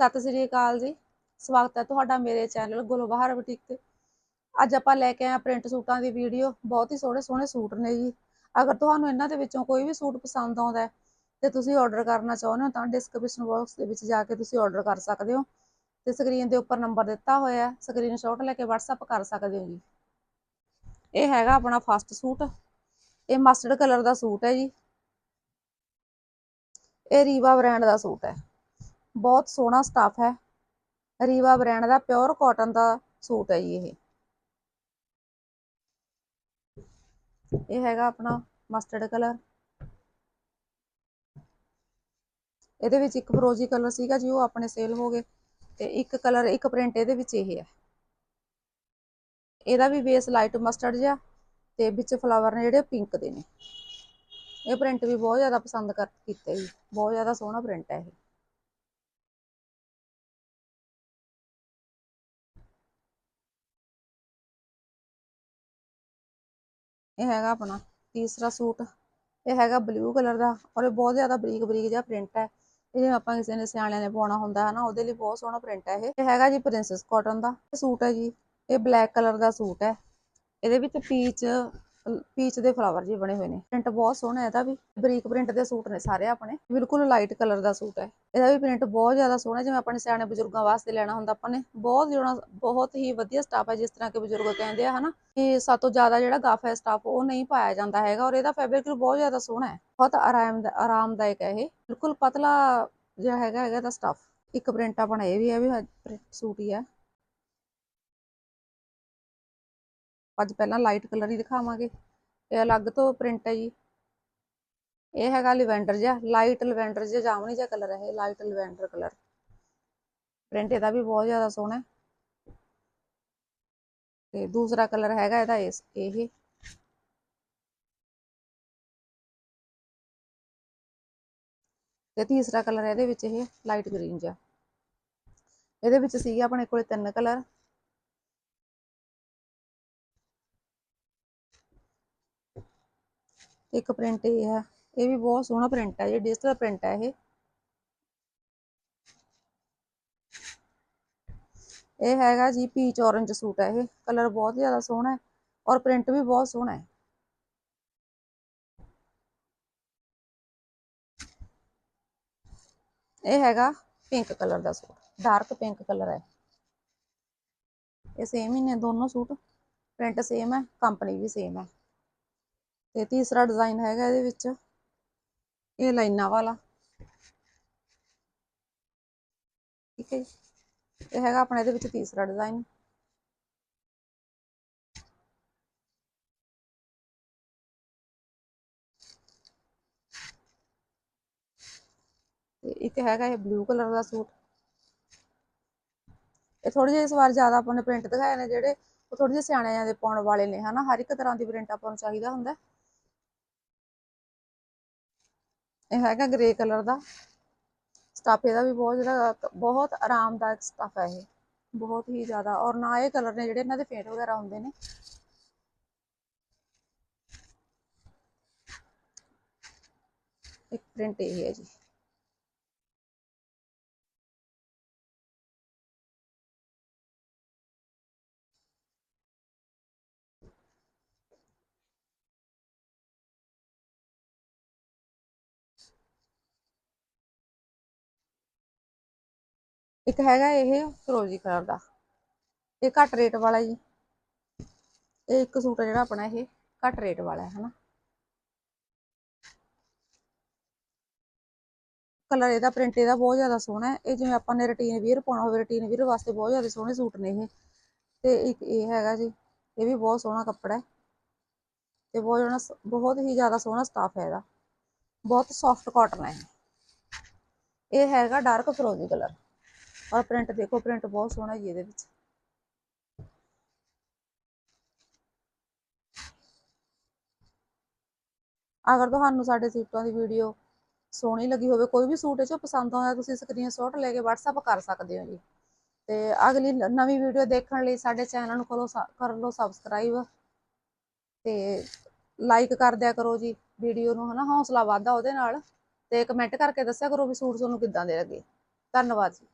ਸਤਿ ਸ੍ਰੀ ਅਕਾਲ ਜੀ। ਸਵਾਗਤ ਹੈ ਤੁਹਾਡਾ ਮੇਰੇ ਚੈਨਲ ਗੁਲਬਹਾਰ ਬੁਟੀਕ ਤੇ। ਅੱਜ ਆਪਾਂ ਲੈ ਕੇ ਆਏ ਪ੍ਰਿੰਟ ਸੂਟਾਂ ਦੀ ਵੀਡੀਓ ਬਹੁਤ ਹੀ ਸੋਹਣੇ ਸੋਹਣੇ ਸੂਟ ਨੇ ਜੀ। ਅਗਰ ਤੁਹਾਨੂੰ ਇਹਨਾਂ ਦੇ ਵਿੱਚੋਂ ਕੋਈ ਵੀ ਸੂਟ ਪਸੰਦ ਆਉਂਦਾ ਹੈ ਤੇ ਤੁਸੀਂ ਆਰਡਰ ਕਰਨਾ ਚਾਹੁੰਦੇ ਹੋ ਤਾਂ ਡਿਸਕ੍ਰਿਪਸ਼ਨ ਬਾਕਸ ਦੇ ਵਿੱਚ ਜਾ ਕੇ ਤੁਸੀਂ ਆਰਡਰ ਕਰ ਸਕਦੇ ਹੋ। ਤੇ ਸਕਰੀਨ ਦੇ ਉੱਪਰ ਨੰਬਰ ਦਿੱਤਾ ਹੋਇਆ ਹੈ। ਸਕਰੀਨਸ਼ਾਟ ਲੈ ਕੇ WhatsApp ਕਰ ਸਕਦੇ ਹੋ ਜੀ। ਇਹ ਹੈਗਾ ਆਪਣਾ ਫਸਟ ਸੂਟ। ਇਹ ਮਸਟਰਡ ਕਲਰ ਦਾ ਸੂਟ ਹੈ ਜੀ। ਇਹ ਰੀਵਾ ਬ੍ਰਾਂਡ ਦਾ ਸੂਟ ਹੈ। ਬਹੁਤ ਸੋਹਣਾ ਸਟਾਫ ਹੈ। ਰੀਵਾ ਬ੍ਰਾਂਡ ਦਾ ਪਿਓਰ ਕਾਟਨ ਦਾ ਸੂਟ ਹੈ ਜੀ ਇਹ। ਇਹ ਹੈਗਾ ਆਪਣਾ ਮਸਟਰਡ ਕਲਰ ਇਹਦੇ ਵਿੱਚ ਇੱਕ ਫਰੋਜ਼ੀ ਕਲਰ ਸੀਗਾ ਜੀ, ਉਹ ਆਪਣੇ ਸੇਲ ਹੋ ਗਏ। ਤੇ ਇੱਕ ਕਲਰ ਇੱਕ ਪ੍ਰਿੰਟ ਇਹਦੇ ਵਿੱਚ ਇਹ ਹੈ। ਇਹਦਾ ਵੀ ਬੇਸ ਲਾਈਟ ਮਸਟਰਡ ਜਿਹਾ ਤੇ ਵਿੱਚ ਫਲਾਵਰ ਨੇ ਜਿਹੜੇ ਪਿੰਕ ਦੇ ਨੇ। ਇਹ ਪ੍ਰਿੰਟ ਵੀ ਬਹੁਤ ਜ਼ਿਆਦਾ ਪਸੰਦ ਕਰ, ਕੀਤਾ ਜੀ। ਬਹੁਤ ਜ਼ਿਆਦਾ ਸੋਹਣਾ ਪ੍ਰਿੰਟ ਹੈ ਇਹ। ਇਹ ਹੈਗਾ ਆਪਣਾ ਤੀਸਰਾ ਸੂਟ। ਇਹ ਹੈਗਾ ਬਲੂ ਕਲਰ ਦਾ ਔਰ ਇਹ ਬਹੁਤ ਜ਼ਿਆਦਾ ਬਰੀਕ ਬਰੀਕ ਜਿਹਾ ਪ੍ਰਿੰਟ ਹੈ। ਇਹ ਜਿਵੇਂ ਆਪਾਂ ਕਿਸੇ ਨੇ ਸਿਆਣਿਆਂ ਨੇ ਪਾਉਣਾ ਹੁੰਦਾ ਹੈ ਨਾ ਉਹਦੇ ਲਈ ਬਹੁਤ ਸੋਹਣਾ ਪ੍ਰਿੰਟ ਹੈ ਇਹ। ਇਹ ਹੈਗਾ ਜੀ ਪ੍ਰਿੰਸੈਸ ਕਾਟਨ ਦਾ। ਇਹ ਸੂਟ ਹੈ ਜੀ, ਇਹ ਬਲੈਕ ਕਲਰ ਦਾ ਸੂਟ ਹੈ। ਇਹਦੇ ਵਿੱਚ ਪੀਚ ਪੀਚ ਦੇ ਫਲਾਵਰ ਜੀ ਬਣੇ ਹੋਏ ਨੇ। ਪ੍ਰਿੰਟ ਬਹੁਤ ਸੋਹਣਾ ਇਹਦਾ ਵੀ। ਬਰੀਕ ਪ੍ਰਿੰਟ ਦੇ ਸੂਟ ਨੇ ਸਾਰੇ ਆਪਣੇ। ਬਿਲਕੁਲ ਲਾਈਟ ਕਲਰ ਦਾ ਸੂਟ ਹੈ। ਇਹਦਾ ਵੀ ਪ੍ਰਿੰਟ ਬਹੁਤ ਜ਼ਿਆਦਾ ਸੋਹਣਾ ਜਿਵੇਂ ਆਪਣੇ ਸਿਆਣੇ ਬਜ਼ੁਰਗਾਂ ਵਾਸਤੇ ਲੈਣਾ ਹੁੰਦਾ ਆਪਾਂ ਨੇ। ਬਹੁਤ ਜਿਹੜਾ ਬਹੁਤ ਹੀ ਵਧੀਆ ਸਟਾਫ ਹੈ, ਜਿਸ ਤਰ੍ਹਾਂ ਕਿ ਬਜ਼ੁਰਗ ਕਹਿੰਦੇ ਆ, ਹਨਾ, ਕਿ ਸਭ ਤੋਂ ਜ਼ਿਆਦਾ ਜਿਹੜਾ ਗਾਫ ਹੈ ਸਟਾਫ ਉਹ ਨਹੀਂ ਪਾਇਆ ਜਾਂਦਾ ਹੈਗਾ ਔਰ ਇਹਦਾ ਫੈਬਰਿਕ ਬਹੁਤ ਜ਼ਿਆਦਾ ਸੋਹਣਾ ਹੈ। ਬਹੁਤ ਆਰਾਮ ਆਰਾਮਦਾਇਕ ਹੈ ਇਹ। ਬਿਲਕੁਲ ਪਤਲਾ ਜਿਹਾ ਹੈਗਾ ਹੈਗਾ ਦਾ ਸਟਾਫ ਇੱਕ ਪ੍ਰਿੰਟ ਆਪਣਾ ਇਹ ਵੀ ਹੈ ਵੀ ਸੂਟ ਹੀ ਹੈ। ਅੱਜ ਪਹਿਲਾਂ ਲਾਈਟ ਕਲਰ ਹੀ ਦਿਖਾਵਾਂਗੇ। ਇਹ ਅਲੱਗ ਤੋਂ ਪ੍ਰਿੰਟ ਹੈ ਜੀ। ਇਹ ਹੈਗਾ ਲਿਵੈਂਡਰ ਜਿਹਾ ਲਾਈਟ ਲਿਵੈਂਡਰ ਜਿਹਾ ਜਾਮਨੀ ਜਿਹਾ ਕਲਰ ਹੈ ਇਹ ਲਾਈਟ ਲਿਵੈਂਡਰ ਕਲਰ ਪ੍ਰਿੰਟ ਇਹਦਾ ਵੀ ਬਹੁਤ ਜ਼ਿਆਦਾ ਸੋਹਣਾ ਹੈ। ਤੇ ਦੂਸਰਾ ਕਲਰ ਹੈਗਾ ਇਹਦਾ ਇਸ, ਇਹ। ਤੇ ਤੀਸਰਾ ਕਲਰ ਇਹਦੇ ਵਿੱਚ ਇਹ ਲਾਈਟ ਗ੍ਰੀਨ ਜਿਹਾ। ਇਹਦੇ ਵਿੱਚ ਸੀਗੇ ਆਪਣੇ ਕੋਲੇ ਤਿੰਨ ਕਲਰ ਇੱਕ ਪ੍ਰਿੰਟ ਇਹ ਹੈ ਇਹ ਵੀ ਬਹੁਤ ਸੋਹਣਾ ਪ੍ਰਿੰਟ ਹੈ ਇਹ ਡਿਜੀਟਲ ਪ੍ਰਿੰਟ ਹੈ ਇਹ। ਇਹ ਹੈਗਾ ਜੀ ਪੀਚ ਔਰੰਜ ਸੂਟ ਹੈ ਇਹ। ਕਲਰ ਬਹੁਤ ਜ਼ਿਆਦਾ ਸੋਹਣਾ ਹੈ ਔਰ ਪ੍ਰਿੰਟ ਵੀ ਬਹੁਤ ਸੋਹਣਾ ਹੈ। ਇਹ ਹੈਗਾ ਪਿੰਕ ਕਲਰ ਦਾ ਸੂਟ ਡਾਰਕ ਪਿੰਕ ਕਲਰ ਹੈ ਇਹ। ਸੇਮ ਹੀ ਨੇ ਦੋਨੋਂ ਸੂਟ। ਪ੍ਰਿੰਟ ਸੇਮ ਹੈ ਕੰਪਨੀ ਵੀ ਸੇਮ ਹੈ ਤੇ ਤੀਸਰਾ ਡਿਜ਼ਾਈਨ ਹੈਗਾ ਇਹਦੇ ਵਿੱਚ। ਇਹ ਲਾਈਨਾਂ ਵਾਲਾ। ਠੀਕ ਹੈ ਜੀ। ਇਹ ਹੈਗਾ ਆਪਣਾ ਇਹਦੇ ਵਿੱਚ ਤੀਸਰਾ ਡਿਜ਼ਾਈਨ ਤੇ ਇੱਕ ਹੈਗਾ ਇਹ ਬਲੂ ਕਲਰ ਦਾ ਸੂਟ। ਇਹ ਥੋੜੇ ਜਿਹੇ ਇਸ ਵਾਰ ਜ਼ਿਆਦਾ ਆਪਾਂ ਨੇ ਪ੍ਰਿੰਟ ਦਿਖਾਏ ਨੇ ਜਿਹੜੇ ਉਹ ਥੋੜੇ ਜਿਹੇ ਸਿਆਣਿਆਂ ਦੇ ਪਾਉਣ ਵਾਲੇ ਨੇ, ਹਨਾ? ਹਰ ਇੱਕ ਤਰ੍ਹਾਂ ਦੀ ਪ੍ਰਿੰਟ ਆਪਾਂ ਨੂੰ ਚਾਹੀਦਾ ਹੁੰਦਾ। ਇਹ ਹੈਗਾ ਗ੍ਰੇ ਕਲਰ ਦਾ। ਸਟਾਫ ਇਹਦਾ ਵੀ ਬਹੁਤ ਜਿਹੜਾ, ਬਹੁਤ ਆਰਾਮਦਾਇਕ ਸਟਾਫ ਹੈ ਇਹ। ਬਹੁਤ ਹੀ ਜ਼ਿਆਦਾ, ਔਰ ਨਾ ਇਹ ਕਲਰ ਨੇ ਜਿਹੜੇ ਇਹਨਾਂ ਦੇ ਫੇਂਟ ਵਗੈਰਾ ਹੁੰਦੇ ਨੇ। ਇੱਕ ਪ੍ਰਿੰਟ ਇਹ ਹੈ ਜੀ। ਇੱਕ ਹੈਗਾ ਇਹ ਫਰੋਜ਼ੀ ਕਲਰ ਦਾ। ਇਹ ਘੱਟ ਰੇਟ ਵਾਲਾ ਜੀ। ਇਹ ਇੱਕ ਸੂਟ ਹੈ ਜਿਹੜਾ ਆਪਣਾ ਇਹ ਘੱਟ ਰੇਟ ਵਾਲਾ ਹੈ, ਹਨਾ। ਕਲਰ ਇਹਦਾ, ਪ੍ਰਿੰਟ ਇਹਦਾ ਬਹੁਤ ਜ਼ਿਆਦਾ ਸੋਹਣਾ ਹੈ। ਇਹ ਜਿਵੇਂ ਆਪਾਂ ਨੇ ਰੁਟੀਨ ਵੀਅਰ ਪਾਉਣਾ ਹੋਵੇ, ਰੁਟੀਨ ਵੀਅਰ ਵਾਸਤੇ ਬਹੁਤ ਜ਼ਿਆਦਾ ਸੋਹਣੇ ਸੂਟ ਨੇ ਇਹ। ਤੇ ਇੱਕ ਇਹ ਹੈਗਾ ਜੀ, ਇਹ ਵੀ ਬਹੁਤ ਸੋਹਣਾ ਕੱਪੜਾ ਹੈ। ਤੇ ਬਹੁਤ ਜਣਾ ਬਹੁਤ ਹੀ ਜ਼ਿਆਦਾ ਸੋਹਣਾ ਸਟਾਫ ਹੈ ਇਹਦਾ। ਬਹੁਤ ਸੌਫਟ ਕਾਟਨ ਹੈ ਇਹ। ਹੈਗਾ ਡਾਰਕ ਫਰੋਜ਼ੀ ਕਲਰ। ਔਰ ਪ੍ਰਿੰਟ ਦੇਖੋ ਪ੍ਰਿੰਟ ਬਹੁਤ ਸੋਹਣਾ ਜੀ ਇਹਦੇ ਵਿੱਚ। ਅਗਰ ਤੁਹਾਨੂੰ ਸਾਡੇ ਸੂਟਾਂ ਦੀ ਵੀਡੀਓ ਸੋਹਣੀ ਲੱਗੀ ਹੋਵੇ, ਕੋਈ ਵੀ ਸੂਟ ਚੋਂ ਪਸੰਦ ਆਉਂਦਾ, ਤੁਸੀਂ ਸਕਰੀਨਸ਼ਾਟ ਲੈ ਕੇ WhatsApp ਕਰ ਸਕਦੇ ਹੋ ਜੀ। ਤੇ ਅਗਲੀ ਨਵੀਂ ਵੀਡੀਓ ਦੇਖਣ ਲਈ ਸਾਡੇ ਚੈਨਲ ਨੂੰ ਕਰੋ ਕਰ ਲਓ ਸਬਸਕ੍ਰਾਈਬ ਤੇ ਲਾਈਕ ਕਰ ਦਿਆ ਕਰੋ ਜੀ ਵੀਡੀਓ ਨੂੰ, ਹਨਾ? ਹੌਸਲਾ ਵਧਦਾ ਉਹਦੇ ਨਾਲ ਤੇ ਕਮੈਂਟ ਕਰਕੇ ਦੱਸਿਆ ਕਰੋ ਵੀ ਸੂਟ ਤੁਹਾਨੂੰ ਕਿੱਦਾਂ ਦੇ ਲੱਗੇ। ਧੰਨਵਾਦ ਜੀ।